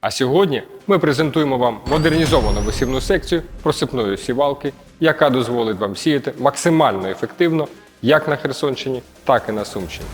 А сьогодні ми презентуємо вам модернізовану висівну секцію просипної сівалки, яка дозволить вам сіяти максимально ефективно як на Херсонщині, так і на Сумщині.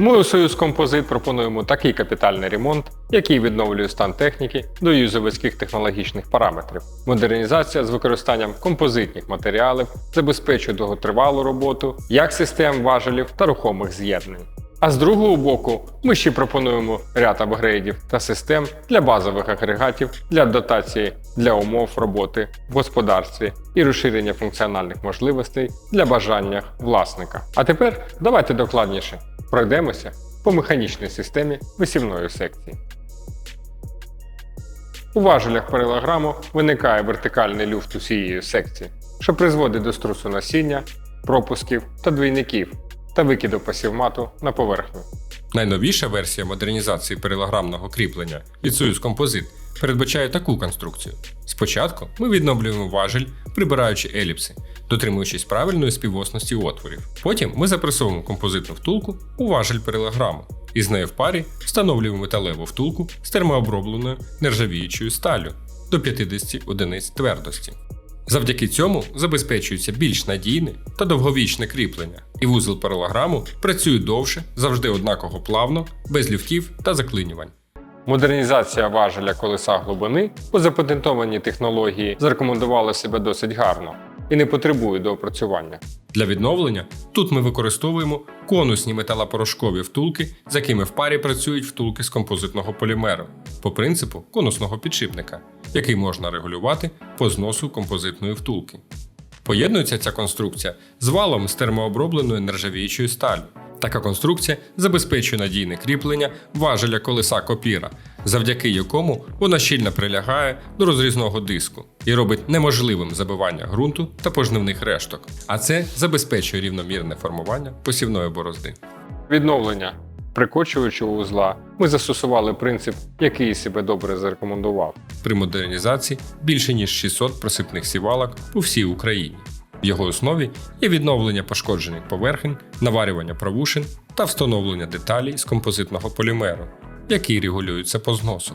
Ми у Союз Композит пропонуємо такий капітальний ремонт, який відновлює стан техніки до її заводських технологічних параметрів. Модернізація з використанням композитних матеріалів забезпечує довготривалу роботу як систем важелів та рухомих з'єднань. А з другого боку, ми ще пропонуємо ряд апгрейдів та систем для базових агрегатів для дотації для умов роботи в господарстві і розширення функціональних можливостей для бажання власника. А тепер давайте докладніше пройдемося по механічній системі висівної секції. У важелях паралограму виникає вертикальний люфт усієї секції, що призводить до струсу насіння, пропусків та двійників та викиду пасівмату на поверхню. Найновіша версія модернізації перилограмного кріплення від Soyuz Composite передбачає таку конструкцію. Спочатку ми відновлюємо важель, прибираючи еліпси, дотримуючись правильної співосності отворів. Потім ми запресовуємо композитну втулку у важель перилограму і з нею в парі встановлюємо металеву втулку з термообробленою нержавіючою сталлю до 50 одиниць твердості. Завдяки цьому забезпечується більш надійне та довговічне кріплення, і вузол паралограму працює довше, завжди однаково плавно, без люфтів та заклинювань. Модернізація важеля колеса глибини по запатентованій технології зарекомендувала себе досить гарно і не потребує доопрацювання. Для відновлення тут ми використовуємо конусні металопорошкові втулки, з якими в парі працюють втулки з композитного полімеру, по принципу конусного підшипника, який можна регулювати по зносу композитної втулки. Поєднується ця конструкція з валом з термообробленою нержавіючою сталлю. Така конструкція забезпечує надійне кріплення важеля колеса копіра, завдяки якому вона щільно прилягає до розрізного диску і робить неможливим забивання ґрунту та пожнивних решток. А це забезпечує рівномірне формування посівної борозди. Відновлення прикочуючого вузла ми застосували принцип, який себе добре зарекомендував. При модернізації більше ніж 600 просипних сівалок по всій Україні. В його основі є відновлення пошкоджених поверхень, наварювання правушин та встановлення деталей з композитного полімеру, які регулюються по зносу.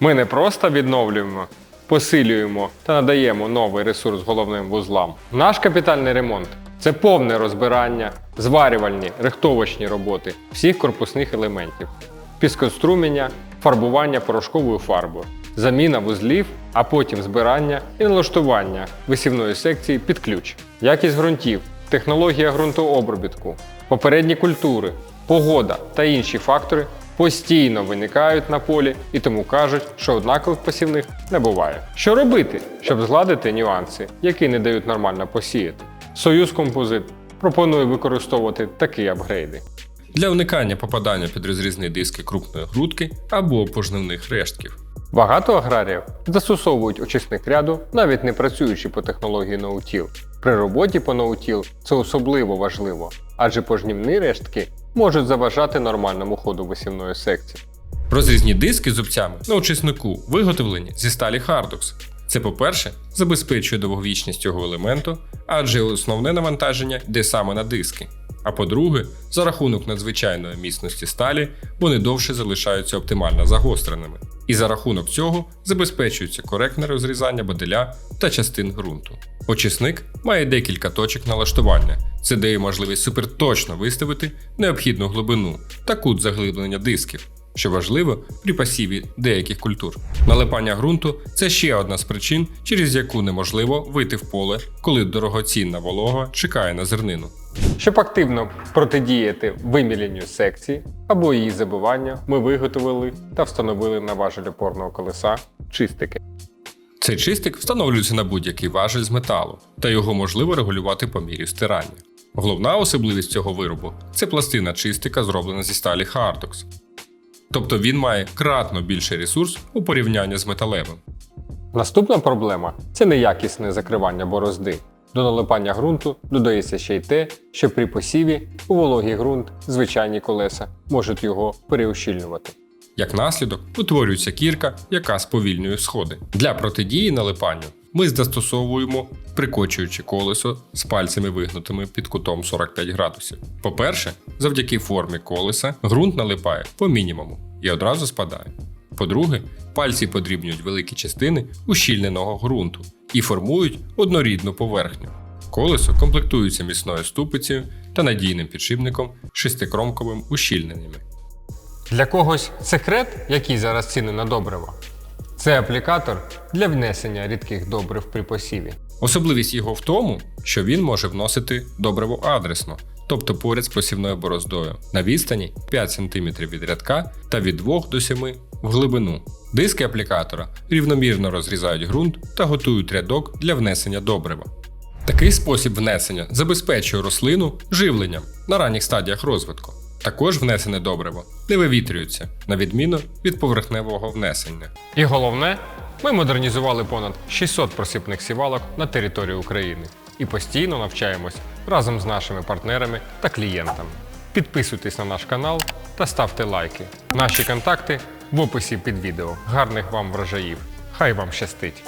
Ми не просто відновлюємо, посилюємо та надаємо новий ресурс головним вузлам. Наш капітальний ремонт це повне розбирання, зварювальні, рихтовочні роботи всіх корпусних елементів, піскоструміння, фарбування порошковою фарбою, заміна вузлів, а потім збирання і налаштування висівної секції під ключ, якість ґрунтів, технологія ґрунтообробітку, попередні культури, погода та інші фактори постійно виникають на полі і тому кажуть, що однакових посівних не буває. Що робити, щоб згладити нюанси, які не дають нормально посіяти? Союз Композит пропонує використовувати такі апгрейди. Для уникання попадання під розрізні диски крупної грудки або пожнивних рештків. Багато аграріїв застосовують очисник ряду, навіть не працюючи по технології ноутіл. При роботі по ноутіл це особливо важливо, адже пожнівні рештки можуть заважати нормальному ходу висівної секції. Розрізні диски з зубцями на очиснику виготовлені зі сталі Hardux. Це, по-перше, забезпечує довговічність цього елементу, адже основне навантаження йде саме на диски. А по-друге, за рахунок надзвичайної міцності сталі вони довше залишаються оптимально загостреними. І за рахунок цього забезпечується коректне розрізання баделя та частин ґрунту. Очисник має декілька точок налаштування. Це дає можливість суперточно виставити необхідну глибину та кут заглиблення дисків, що важливо при пасіві деяких культур. Налипання ґрунту це ще одна з причин, через яку неможливо вийти в поле, коли дорогоцінна волога чекає на зернину. Щоб активно протидіяти виміленню секції або її забиванню, ми виготовили та встановили на важель опорного колеса чистики. Цей чистик встановлюється на будь-який важель з металу, та його можливо регулювати по мірі стирання. Головна особливість цього виробу це пластина чистика, зроблена зі сталі Hardux. Тобто він має кратно більший ресурс у порівнянні з металевим. Наступна проблема це неякісне закривання борозди. До налипання ґрунту додається ще й те, що при посіві у вологий ґрунт звичайні колеса можуть його переущільнювати. Як наслідок, утворюється кірка, яка сповільнює сходи. Для протидії налипанню ми застосовуємо прикочуючи колесо з пальцями вигнутими під кутом 45 градусів. По-перше, завдяки формі колеса ґрунт налипає по мінімуму і одразу спадає. По-друге, пальці подрібнюють великі частини ущільненого ґрунту і формують однорідну поверхню. Колесо комплектується міцною ступицею та надійним підшипником шестикромковим ущільненнями. Для когось секрет, який зараз ціни на добрива, це аплікатор для внесення рідких добрив при посіві. Особливість його в тому, що він може вносити добриво адресно, тобто поряд з посівною бороздою, на відстані 5 см від рядка та від 2 до 7 в глибину. Диски аплікатора рівномірно розрізають ґрунт та готують рядок для внесення добрива. Такий спосіб внесення забезпечує рослину живленням на ранніх стадіях розвитку. Також внесене добриво не вивітрюється, на відміну від поверхневого внесення. І головне, ми модернізували понад 600 просипних сівалок на території України і постійно навчаємось разом з нашими партнерами та клієнтами. Підписуйтесь на наш канал та ставте лайки. Наші контакти в описі під відео. Гарних вам врожаїв! Хай вам щастить!